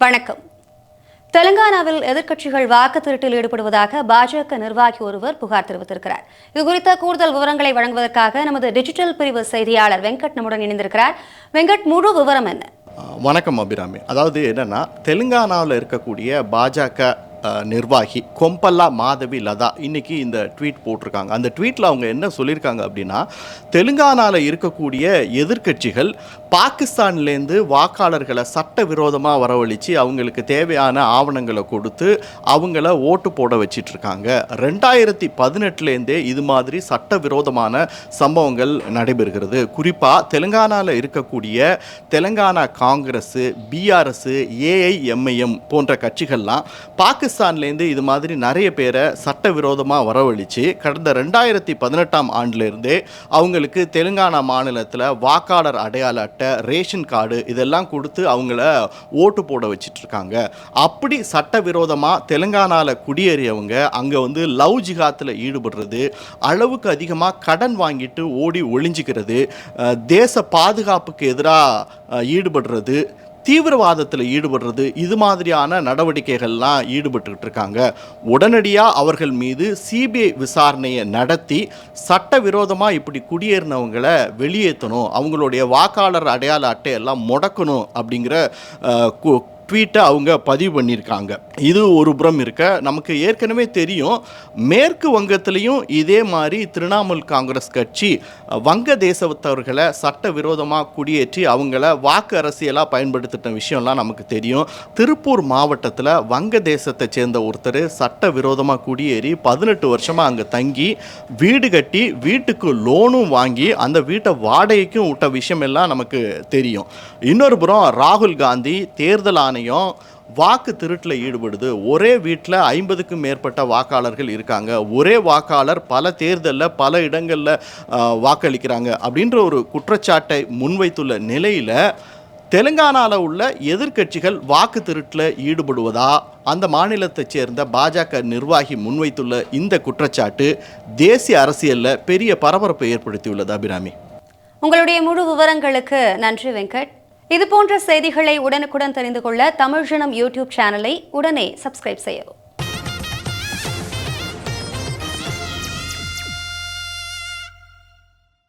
வணக்கம். தெலுங்கானாவில் எதிர்க்கட்சிகள் வாக்கு திருட்டில் ஈடுபடுவதாக பாஜக நிர்வாகி ஒருவர் புகார் தெரிவித்திருக்கிறார். இது குறித்த கூடுதல் விவரங்களை வழங்குவதற்காக நமது டிஜிட்டல் பிரிவு செய்தியாளர் வெங்கட் நம்முடன் இணைந்திருக்கிறார். வெங்கட் முழு விவரம் என்ன? வணக்கம் அபிராமி. அதாவது என்னன்னா தெலுங்கானாவில் இருக்கக்கூடிய பாஜக நிர்வாகி கொம்பல்லா மாதவி லதா இன்னைக்கு இந்த ட்வீட் போட்டிருக்காங்க. அந்த ட்வீட்டில் அவங்க என்ன சொல்லியிருக்காங்க அப்படின்னா தெலுங்கானாவில் இருக்கக்கூடிய எதிர்க்கட்சிகள் பாகிஸ்தான்லேருந்து வாக்காளர்களை சட்டவிரோதமாக வரவழைச்சு அவங்களுக்கு தேவையான ஆவணங்களை கொடுத்து அவங்கள ஓட்டு போட வச்சிட்டு இருக்காங்க ரெண்டாயிரத்தி பதினெட்டுலேருந்தே இது மாதிரி சட்டவிரோதமான சம்பவங்கள் நடைபெறுகிறது. குறிப்பாக தெலுங்கானாவில் இருக்கக்கூடிய தெலுங்கானா காங்கிரஸ் பிஆர்எஸ் ஏஐஎம்ஐஎம் போன்ற கட்சிகள்லாம் பாகிஸ்தான் பாகிஸ்தான்லேருந்து இது மாதிரி நிறைய பேரை சட்டவிரோதமாக வரவழித்து கடந்த ரெண்டாயிரத்தி பதினெட்டாம் ஆண்டிலிருந்தே அவங்களுக்கு தெலுங்கானா மாநிலத்தில் வாக்காளர் அடையாள அட்டை ரேஷன் கார்டு இதெல்லாம் கொடுத்து அவங்கள ஓட்டு போட வச்சிட்ருக்காங்க. அப்படி சட்டவிரோதமாக தெலுங்கானாவில் குடியேறியவங்க அங்கே வந்து லவ் ஜிகாத்தில் ஈடுபடுறது அளவுக்கு அதிகமாக கடன் வாங்கிட்டு ஓடி ஒளிஞ்சிக்கிறது தேச பாதுகாப்புக்கு எதிராக ஈடுபடுறது தீவிரவாதத்தில் ஈடுபடுறது இது மாதிரியான நடவடிக்கைகள்லாம் ஈடுபட்டுக்கிட்டு இருக்காங்க உடனடியாக அவர்கள் மீது சிபிஐ விசாரணையை நடத்தி சட்டவிரோதமாக இப்படி குடியேறினவங்களை வெளியேற்றணும் அவங்களுடைய வாக்காளர் அடையாள அட்டையெல்லாம் முடக்கணும் அப்படிங்கிற கு- ட்வீட்டை அவங்க பதிவு பண்ணியிருக்காங்க. இது ஒரு புறம் இருக்க நமக்கு ஏற்கனவே தெரியும் மேற்கு வங்கத்திலையும் இதே மாதிரி திரிணாமுல் காங்கிரஸ் கட்சி வங்க தேசத்தவர்களை சட்டவிரோதமாக குடியேற்றி அவங்கள வாக்கு அரசியலாக பயன்படுத்திட்ட விஷயம்லாம் நமக்கு தெரியும். திருப்பூர் மாவட்டத்தில் வங்க தேசத்தை சேர்ந்த ஒருத்தர் சட்டவிரோதமாக குடியேறி பதினெட்டு வருஷமாக அங்கே தங்கி வீடு கட்டி வீட்டுக்கு லோனும் வாங்கி அந்த வீட்டை வாடகைக்கும் விட்ட விஷயம் எல்லாம் நமக்கு தெரியும். இன்னொரு புறம் ராகுல் காந்தி தேர்தல் ஆணையம் ஆணையம் வாக்கு திருட்டில் ஈடுபடுது. ஒரே வீட்டில் ஐம்பதுக்கும் மேற்பட்ட வாக்காளர்கள் இருக்காங்க. ஒரே வாக்காளர் பல தேர்தலில் பல இடங்களில் வாக்களிக்கிறாங்க. அப்படின்ற ஒரு குற்றச்சாட்டை முன்வைத்துள்ள நிலையில் தெலுங்கானாவில் உள்ள எதிர்க்கட்சிகள் வாக்கு திருட்டில் ஈடுபடுவதா? அந்த மாநிலத்தைச் சேர்ந்த பாஜக நிர்வாகி முன்வைத்துள்ள இந்த குற்றச்சாட்டு தேசிய அரசியலில் பெரிய பரபரப்பை ஏற்படுத்தியுள்ளது அபிராமி. உங்களுடைய முழு விவரங்களுக்கு நன்றி வெங்கட். இது போன்ற செய்திகளை உடனுக்குடன் தெரிந்து கொள்ள தமிழ் ஜனம் யூடியூப் சேனலை உடனே சப்ஸ்கிரைப் செய்யவும்.